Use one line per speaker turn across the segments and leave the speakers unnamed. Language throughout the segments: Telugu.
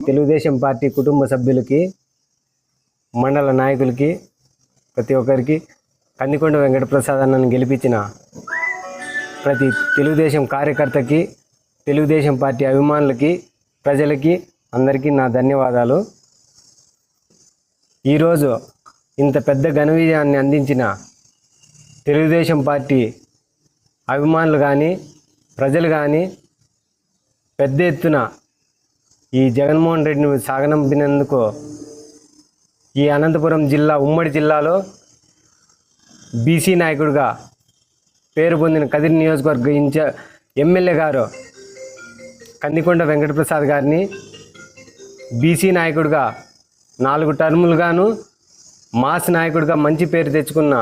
తెలుగుదేశం పార్టీ కుటుంబ సభ్యులకి మండల నాయకులకి ప్రతి ఒక్కరికి కందికొండ వెంకటప్రసాద్ అన్నను గెలిపించిన ప్రతి తెలుగుదేశం కార్యకర్తకి తెలుగుదేశం పార్టీ అభిమానులకి ప్రజలకి అందరికీ నా ధన్యవాదాలు. ఈరోజు ఇంత పెద్ద ఘన విజయాన్ని అందించిన తెలుగుదేశం పార్టీ అభిమానులు కానీ ప్రజలు కానీ పెద్ద ఎత్తున ఈ జగన్మోహన్ రెడ్డిని సాగనంపినందుకు ఈ అనంతపురం జిల్లా ఉమ్మడి జిల్లాలో బీసీ నాయకుడిగా పేరు పొందిన కదిరి నియోజకవర్గ ఇన్ఛ ఎమ్మెల్యే గారు కందికొండ వెంకటప్రసాద్ గారిని బీసీ నాయకుడిగా నాలుగు టర్ములుగాను మాస్ నాయకుడిగా మంచి పేరు తెచ్చుకున్న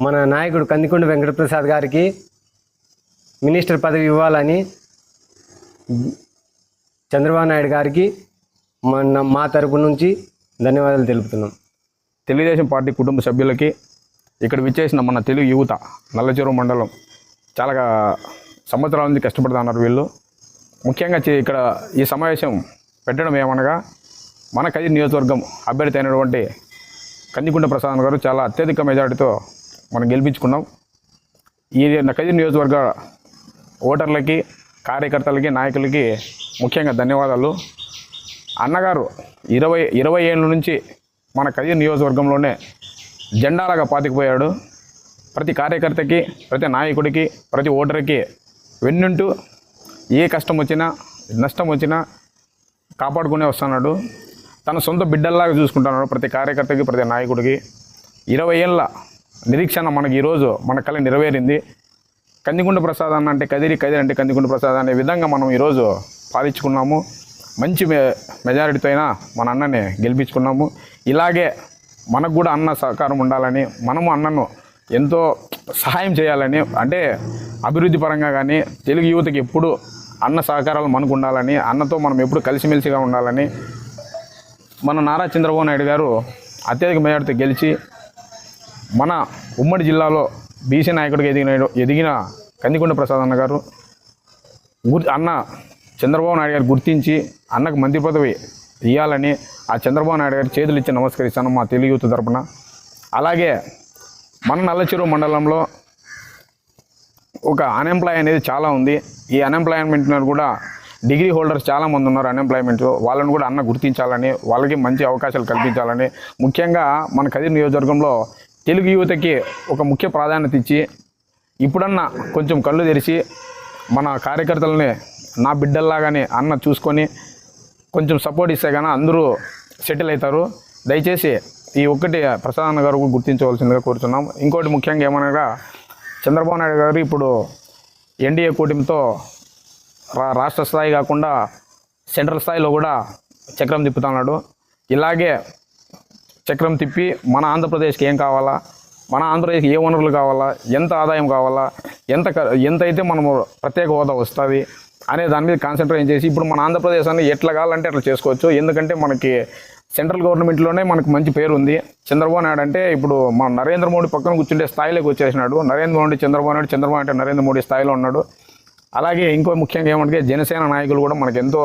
మన నాయకుడు కందికొండ వెంకటప్రసాద్ గారికి మినిస్టర్ పదవి ఇవ్వాలని చంద్రబాబు నాయుడు గారికి మన మా తరపు నుంచి ధన్యవాదాలు తెలుపుతున్నాం.
తెలుగుదేశం పార్టీ కుటుంబ సభ్యులకి ఇక్కడ విచ్చేసిన మన తెలుగు యువత నల్లచెరువు మండలం చాలా సంవత్సరాల నుంచి కష్టపడుతున్నారు వీళ్ళు. ముఖ్యంగా ఇక్కడ ఈ సమావేశం పెట్టడం ఏమనగా మన కది నియోజకవర్గం అభ్యర్థి అయినటువంటి కందికుంట ప్రసాద్ గారు చాలా అత్యధిక మెజార్టీతో మనం గెలిపించుకున్నాం. ఈ కది నియోజకవర్గ ఓటర్లకి కార్యకర్తలకి నాయకులకి ముఖ్యంగా ధన్యవాదాలు. అన్నగారు ఇరవై ఇరవై ఏళ్ళ నుంచి మన కదిరి నియోజకవర్గంలోనే జెండాలాగా పాతికిపోయాడు. ప్రతి కార్యకర్తకి ప్రతి నాయకుడికి ప్రతి ఓటర్కి వెన్నుంటూ ఏ కష్టం వచ్చినా నష్టం వచ్చినా కాపాడుకునే వస్తున్నాడు. తన సొంత బిడ్డల్లాగా చూసుకుంటున్నాడు ప్రతి కార్యకర్తకి ప్రతి నాయకుడికి. ఇరవై ఏళ్ళ నిరీక్షణ మనకి ఈరోజు మన కళ నెరవేరింది. కందిగుండు ప్రసాద్ అన్న అంటే కదిరి కదిరి అంటే కందిగుండు ప్రసాద్ అనే విధంగా మనం ఈరోజు పాలించుకున్నాము. మంచి మె మెజారిటీతో అయినా మన అన్నని గెలిపించుకున్నాము. ఇలాగే మనకు కూడా అన్న సహకారం ఉండాలని మనము అన్నను ఎంతో సహాయం చేయాలని అంటే అభివృద్ధి పరంగా కానీ తెలుగు యువతకి ఎప్పుడు అన్న సహకారాలు మనకు ఉండాలని అన్నతో మనం ఎప్పుడు కలిసిమెలిసిగా ఉండాలని మన నారా చంద్రబాబు నాయుడు గారు అత్యధిక మెజార్టీతో గెలిచి మన ఉమ్మడి జిల్లాలో బీసీ నాయకుడిగా ఎదిగిన ఎదిగిన కందికొండ ప్రసాద్ అన్న గారు అన్న చంద్రబాబు నాయుడు గారు గుర్తించి అన్నకు మంత్రి పదవి ఇవ్వాలని ఆ చంద్రబాబు నాయుడు గారి చేతులు ఇచ్చి నమస్కరిస్తాను మా తెలుగు యూత్ తరపున. అలాగే మన నల్లచెరువు మండలంలో ఒక అన్ఎంప్లాయ్ అనేది చాలా ఉంది. ఈ అన్ఎంప్లాయ్మెంట్ కూడా డిగ్రీ హోల్డర్స్ చాలామంది ఉన్నారు అన్ఎంప్లాయ్మెంట్ వాళ్ళని కూడా అన్న గుర్తించాలని వాళ్ళకి మంచి అవకాశాలు కల్పించాలని. ముఖ్యంగా మన కదిరి నియోజకవర్గంలో తెలుగు యువతకి ఒక ముఖ్య ప్రాధాన్యత ఇచ్చి ఇప్పుడన్నా కొంచెం కళ్ళు తెరిచి మన కార్యకర్తలని నా బిడ్డల్లాగానే అన్న చూసుకొని కొంచెం సపోర్ట్ ఇస్తే కానీ అందరూ సెటిల్ అవుతారు. దయచేసి ఈ ఒక్కటి ప్రసాద్ గారు గుర్తించవలసిందిగా కోరుతున్నాం ఇంకోటి ముఖ్యంగా ఏమనగా చంద్రబాబు నాయుడు గారు ఇప్పుడు ఎన్డీఏ కూటమితో రా రాష్ట్ర స్థాయి కాకుండా సెంట్రల్ స్థాయిలో కూడా చక్రం తిప్పుతున్నాడు. ఇలాగే చక్రం తిప్పి మన ఆంధ్రప్రదేశ్కి ఏం కావాలా? మన ఆంధ్రప్రదేశ్కి ఏ వనరులు కావాలా? ఎంత ఆదాయం కావాలా? ఎంత ఎంత అయితే మనము ప్రత్యేక హోదా వస్తుంది? అనే దాని మీద కాన్సన్ట్రేట్ చేసి ఇప్పుడు మన ఆంధ్రప్రదేశ్ అని ఎట్లా కావాలంటే అట్లా చేసుకోవచ్చు. ఎందుకంటే మనకి సెంట్రల్ గవర్నమెంట్లోనే మనకు మంచి పేరు ఉంది చంద్రబాబు నాయుడు అంటే ఇప్పుడు మన నరేంద్ర మోడీ పక్కన కూర్చుంటే స్థాయిలోకి వచ్చేసినాడు. నరేంద్ర మోడీ చంద్రబాబు నాయుడు చంద్రబాబు అంటే నరేంద్ర మోడీ స్థాయిలో ఉన్నాడు. అలాగే ఇంకో ముఖ్యంగా ఏమంటే జనసేన నాయకులు కూడా మనకు ఎంతో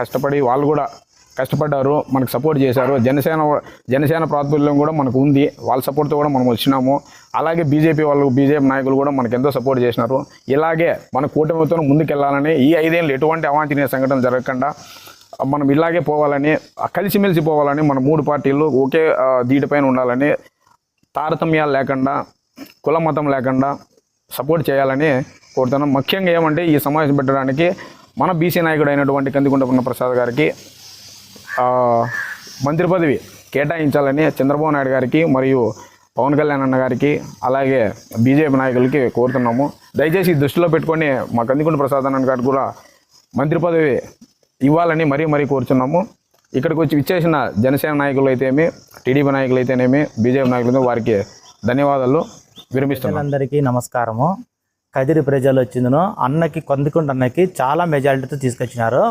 కష్టపడి వాళ్ళు కూడా కష్టపడ్డారు మనకు సపోర్ట్ చేశారు. జనసేన జనసేన ప్రాతినిధ్యం కూడా మనకు ఉంది. వాళ్ళ సపోర్ట్తో కూడా మనం వచ్చినాము. అలాగే బీజేపీ వాళ్ళు బీజేపీ నాయకులు కూడా మనకు ఎంతో సపోర్ట్ చేసినారు. ఇలాగే మన కూటమితో ముందుకెళ్ళాలని ఈ ఐదేళ్ళు ఎటువంటి అవాంఛనీయ సంఘటన జరగకుండా మనం ఇలాగే పోవాలని కలిసిమెలిసి పోవాలని మన మూడు పార్టీలు ఒకే దీటిపైన ఉండాలని తారతమ్యాలు లేకుండా కుల మతం లేకుండా సపోర్ట్ చేయాలని కోరుతున్నాం. ముఖ్యంగా ఏమంటే ఈ సమావేశం పెట్టడానికి మన బీసీ నాయకుడు అయినటువంటి కందికొండ ప్రసాద్ గారికి మంత్రి పదవి కేటాయించాలని చంద్రబాబు నాయుడు గారికి మరియు పవన్ కళ్యాణ్ అన్న గారికి అలాగే బీజేపీ నాయకులకి కోరుతున్నాము. దయచేసి దృష్టిలో పెట్టుకొని మా కందికొండ ప్రసాద్ అన్న గారికి కూడా మంత్రి పదవి ఇవ్వాలని మరీ మరీ కోరుచున్నాము. ఇక్కడికి వచ్చి ఇచ్చేసిన జనసేన నాయకులు అయితేమి టీడీపీ నాయకులు అయితేనేమి బీజేపీ నాయకులు వారికి ధన్యవాదాలు విరమిస్తున్నాను
అందరికీ నమస్కారము. కదిరి ప్రజలు వచ్చిందను. అన్నకి కొందికుంట అన్నకి చాలా మెజారిటీతో తీసుకొచ్చినారు.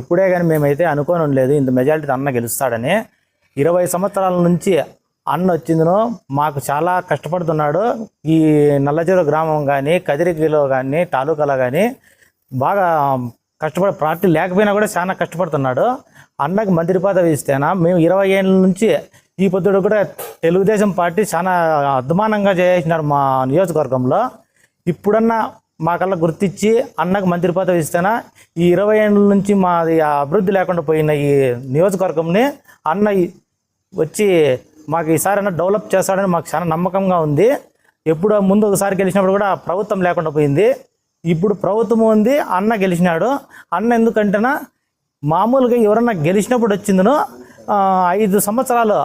ఎప్పుడే కానీ మేమైతే అనుకోని ఉండలేదు ఇంత మెజారిటీ అన్న గెలుస్తాడని. ఇరవై సంవత్సరాల నుంచి అన్న వచ్చిందను మాకు చాలా కష్టపడుతున్నాడు. ఈ నల్లచెరు గ్రామం కానీ కదిరిగిలో కానీ తాలూకాలో కానీ బాగా కష్టపడి పార్టీ లేకపోయినా కూడా చాలా కష్టపడుతున్నాడు. అన్నకి మంత్రి పదవి ఇస్తేనా మేము ఇరవై ఏళ్ళ నుంచి ఈ పొద్దుడు కూడా తెలుగుదేశం పార్టీ చాలా అద్మానంగా చేసినారు మా నియోజకవర్గంలో. ఇప్పుడన్నా మాకల్లా గుర్తించి అన్నకు మంత్రి పదవి ఇస్తేనా ఈ ఇరవై ఏళ్ళ నుంచి మాది అభివృద్ధి లేకుండా పోయిన ఈ నియోజకవర్గంని అన్న వచ్చి మాకు ఈసారి అన్న డెవలప్ చేస్తాడని మాకు చాలా నమ్మకంగా ఉంది. ఎప్పుడు ముందు ఒకసారి గెలిచినప్పుడు కూడా ప్రభుత్వం లేకుండా పోయింది. ఇప్పుడు ప్రభుత్వం ఉంది అన్న గెలిచినాడు. అన్న ఎందుకంటేనా మామూలుగా ఎవరన్నా గెలిచినప్పుడు వచ్చిందనో ఐదు సంవత్సరాలు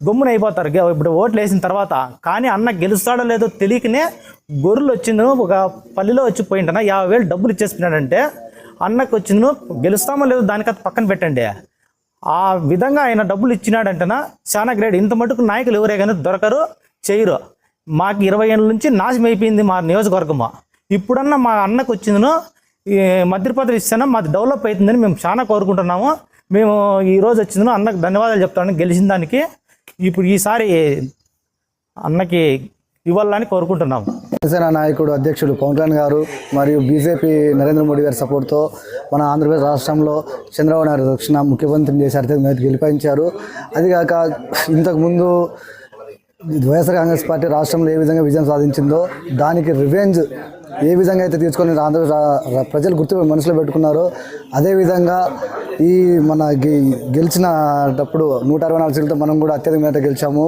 గమ్మున అయిపోతారు ఇప్పుడు ఓట్లు వేసిన తర్వాత కానీ అన్న గెలుస్తాడో లేదో తెలియకనే గొర్రెలు వచ్చిందను ఒక పల్లెలో వచ్చి పోయింటనా యాభై వేలు డబ్బులు ఇచ్చేసినాడంటే అన్నకు వచ్చిందను గెలుస్తామో లేదో దానికి పక్కన పెట్టండి. ఆ విధంగా ఆయన డబ్బులు ఇచ్చినాడంటనా చాలా గ్రేట్. ఇంత మటుకు నాయకులు ఎవరే కానీ దొరకరు చేయరు. మాకు ఇరవై ఏళ్ళ నుంచి నాశనం అయిపోయింది మా నియోజకవర్గము. ఇప్పుడన్నా మా అన్నకు వచ్చిందను ఈ మధ్యపదవి ఇస్తాను మాది డెవలప్ అవుతుందని మేము చాలా కోరుకుంటున్నాము. మేము ఈరోజు వచ్చిందను అన్నకు ధన్యవాదాలు చెప్తాను గెలిచిన దానికి ఇప్పుడు ఈసారి అన్నకి ఇవ్వాలని కోరుకుంటున్నాం
జనసేన నాయకుడు అధ్యక్షుడు పవన్ కళ్యాణ్ గారు మరియు బీజేపీ నరేంద్ర మోడీ గారి సపోర్ట్తో మన ఆంధ్రప్రదేశ్ రాష్ట్రంలో చంద్రబాబు నాయుడు దక్షిణ ముఖ్యమంత్రిని చేసి అర్థం గెలిపించారు అదిగాక ఇంతకుముందు వైఎస్ఆర్ కాంగ్రెస్ పార్టీ రాష్ట్రంలో ఏ విధంగా విజయం సాధించిందో దానికి రివెంజ్ ఏ విధంగా అయితే తీసుకొని ఆంధ్ర ప్రజలు గుర్తు మనసులో పెట్టుకున్నారో అదేవిధంగా ఈ మన గె- గెలిచినప్పుడు నూట అరవై నాలుగు సీట్లతో మనం కూడా అత్యధిక మేట గెలిచాము.